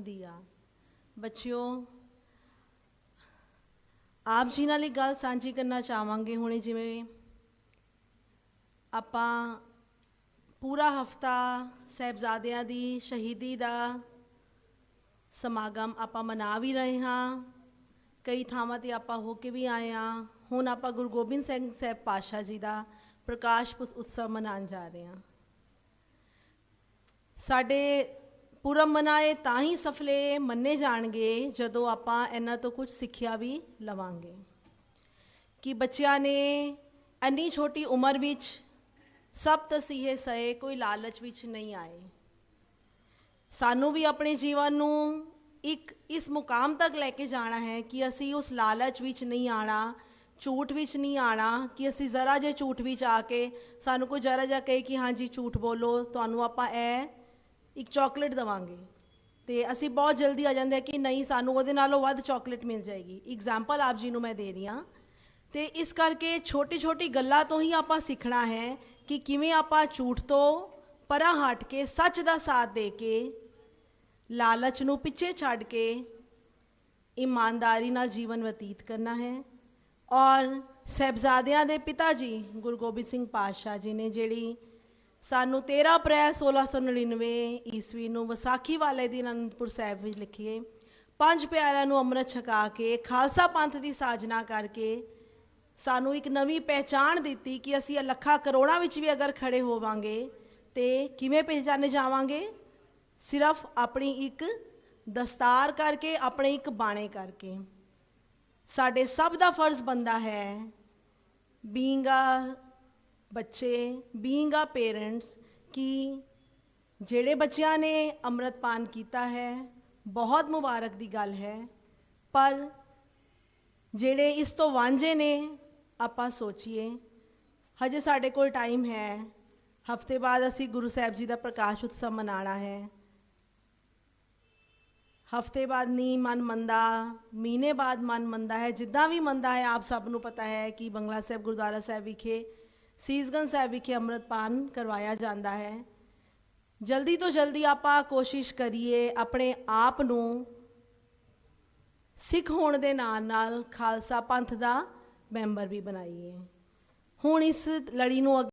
ਦਿਆ। ਬੱਚਿਓ, ਆਪ ਜੀ ਨਾਲ ਇੱਕ ਗੱਲ ਸਾਂਝੀ ਕਰਨਾ ਚਾਹਾਂਗੇ ਹੁਣੇ, ਜਿਵੇਂ ਆਪਾਂ ਪੂਰਾ ਹਫਤਾ ਸਹਿਬਜ਼ਾਦਿਆਂ ਦੀ ਸ਼ਹੀਦੀ ਦਾ ਸਮਾਗਮ ਆਪਾਂ ਮਨਾ ਵੀ ਰਹੇ ਹਾਂ। ਕਈ ਥਾਵਾਂ ਤੇ ਆਪਾਂ ਹੋ ਕੇ ਵੀ ਆਏ ਹਾਂ। ਹੁਣ ਆਪਾਂ ਗੁਰੂ ਗੋਬਿੰਦ ਸਿੰਘ ਸਾਹਿਬ ਪਾਤਸ਼ਾਹ ਜੀ ਦਾ ਪ੍ਰਕਾਸ਼ ਪੁਰਬ ਉਤਸਵ ਮਨਾਉਣ ਜਾ ਰਹੇ ਹਾਂ। ਸਾਡੇ ਪੁਰਬ ਮਨਾਏ ਤਾਂ ਹੀ ਸਫਲੇ ਮੰਨੇ ਜਾਣਗੇ, ਜਦੋਂ ਆਪਾਂ ਇਹਨਾਂ ਤੋਂ ਕੁਝ ਸਿੱਖਿਆ ਵੀ ਲਵਾਂਗੇ। ਕਿ ਬੱਚਿਆਂ ਨੇ ਇੰਨੀ ਛੋਟੀ ਉਮਰ ਵਿੱਚ ਸਭ ਤਸੀਹੇ ਸਏ ਕੋਈ ਲਾਲਚ ਵਿੱਚ ਨਹੀਂ ਆਏ। ਸਾਨੂੰ ਵੀ ਆਪਣੇ ਜੀਵਨ ਨੂੰ ਇੱਕ ਇਸ ਮੁਕਾਮ ਤੱਕ ਲੈ ਕੇ ਜਾਣਾ ਹੈ ਕਿ ਅਸੀਂ ਉਸ ਲਾਲਚ ਵਿੱਚ ਨਹੀਂ ਆਣਾ ਝੂਠ ਵਿੱਚ ਨਹੀਂ ਆਣਾ ਕਿ ਅਸੀਂ ਜ਼ਰਾ ਜੇ ਝੂਠ ਵਿੱਚ ਆ ਕੇ ਸਾਨੂੰ ਕੋਈ ਜ਼ਰਾ ਜਿਹਾ ਕਹੇ ਕਿ ਹਾਂਜੀ ਝੂਠ ਬੋਲੋ, ਤੁਹਾਨੂੰ ਆਪਾਂ ਇਹ ਇੱਕ ਚਾਕਲੇਟ ਦਵਾਂਗੇ। ਤੇ ਅਸੀਂ ਬਹੁਤ ਜਲਦੀ ਆ ਜਾਂਦੇ ਆ ਕਿ ਨਹੀਂ, ਸਾਨੂੰ ਉਹਦੇ ਨਾਲੋਂ ਵੱਧ ਚਾਕਲੇਟ ਮਿਲ ਜਾਏਗੀ। ਐਗਜ਼ਾਮਪਲ ਆਪ ਜੀ ਨੂੰ ਮੈਂ ਦੇ ਰਹੀ ਹਾਂ। ਤੇ ਇਸ ਕਰਕੇ ਛੋਟੀ ਛੋਟੀ ਗੱਲਾਂ ਤੋਂ ਹੀ ਆਪਾਂ ਸਿੱਖਣਾ ਹੈ ਕਿ ਕਿਵੇਂ ਆਪਾਂ ਝੂਠ ਤੋਂ ਪਰਾਂ ਹਟ ਕੇ, ਸੱਚ ਦਾ ਸਾਥ ਦੇ ਕੇ, ਲਾਲਚ ਨੂੰ ਪਿੱਛੇ ਛੱਡ ਕੇ, ਇਮਾਨਦਾਰੀ ਨਾਲ ਜੀਵਨ ਬਤੀਤ ਕਰਨਾ ਹੈ। ਔਰ ਸਹਿਬਜ਼ਾਦਿਆਂ ਦੇ ਪਿਤਾ ਜੀ, ਗੁਰੂ ਗੋਬਿੰਦ ਸਿੰਘ ਪਾਤਸ਼ਾਹ ਜੀ ਨੇ ਜਿਹੜੀ ਸਾਨੂੰ 13 ਅਪ੍ਰੈਲ 1699 ਈਸਵੀ ਨੂੰ ਵਿਸਾਖੀ ਵਾਲੇ ਦਿਨ ਅਨੰਦਪੁਰ ਸਾਹਿਬ ਵਿੱਚ ਲਿਖੀਏ। ਪੰਜ ਪਿਆਰਿਆਂ ਨੂੰ ਅੰਮ੍ਰਿਤ ਛਕਾ ਕੇ ਖਾਲਸਾ ਪੰਥ ਦੀ ਸਾਜਨਾ ਕਰਕੇ ਸਾਨੂੰ ਇੱਕ ਨਵੀਂ ਪਹਿਚਾਣ ਦਿੱਤੀ ਕਿ ਅਸੀਂ ਲੱਖਾਂ ਕਰੋੜਾਂ ਵਿੱਚ ਵੀ ਅਗਰ ਖੜੇ ਹੋਵਾਂਗੇ ਤੇ ਕਿਵੇਂ ਪਹਿਚਾਨੇ ਜਾਵਾਂਗੇ? ਸਿਰਫ ਆਪਣੀ ਇੱਕ ਦਸਤਾਰ ਕਰਕੇ, ਆਪਣੇ ਇੱਕ ਬਾਣੇ ਕਰਕੇ। ਸਾਡੇ ਸਭ ਦਾ ਫਰਜ਼ ਬੰਦਾ ਹੈ ਬੀਇੰਗ ਅ ਬੱਚੇ ਬੀਇੰਗ ਅ ਪੇਰੈਂਟਸ ਕਿ ਜਿਹੜੇ ਬੱਚਿਆਂ ਨੇ ਅੰਮ੍ਰਿਤਪਾਨ ਕੀਤਾ ਹੈ ਬਹੁਤ ਮੁਬਾਰਕ ਦੀ ਗੱਲ ਹੈ ਪਰ ਜਿਹੜੇ ਇਸ ਤੋਂ ਵਾਂਝੇ ਨੇ ਆਪਾਂ ਸੋਚੀਏ ਹਜੇ ਸਾਡੇ ਕੋਲ ਟਾਈਮ ਹੈ ਹਫ਼ਤੇ ਬਾਅਦ ਅਸੀਂ ਗੁਰੂ ਸਾਹਿਬ ਜੀ ਦਾ ਪ੍ਰਕਾਸ਼ ਉਤਸਵ ਮਨਾਉਣਾ ਹੈ ਹਫ਼ਤੇ ਬਾਅਦ ਨਹੀਂ ਮਨ ਮੰਦਾ ਮਹੀਨੇ ਬਾਅਦ ਮਨ ਮੰਦਾ ਹੈ ਜਿੱਦਾਂ ਵੀ ਮੰਦਾ ਹੈ ਆਪ ਸਭ ਨੂੰ ਪਤਾ ਹੈ ਕਿ ਬੰਗਲਾ ਸਾਹਿਬ ਗੁਰਦੁਆਰਾ ਸਾਹਿਬ ਵਿਖੇ ਸੀਸਗੰਜ ਸਾਹਿਬ ਵਿਖੇ ਅੰਮ੍ਰਿਤਪਾਨ ਕਰਵਾਇਆ ਜਾਂਦਾ ਹੈ। ਜਲਦੀ ਤੋਂ ਜਲਦੀ ਆਪਾਂ ਕੋਸ਼ਿਸ਼ ਕਰੀਏ ਆਪਣੇ ਆਪ ਨੂੰ ਸਿੱਖ ਹੋਣ ਦੇ ਨਾਲ ਨਾਲ ਖਾਲਸਾ ਪੰਥ ਦਾ ਮੈਂਬਰ ਵੀ ਬਣਾਈਏ। ਹੁਣ ਇਸ ਲੜੀ ਨੂੰ ਅੱਗੇ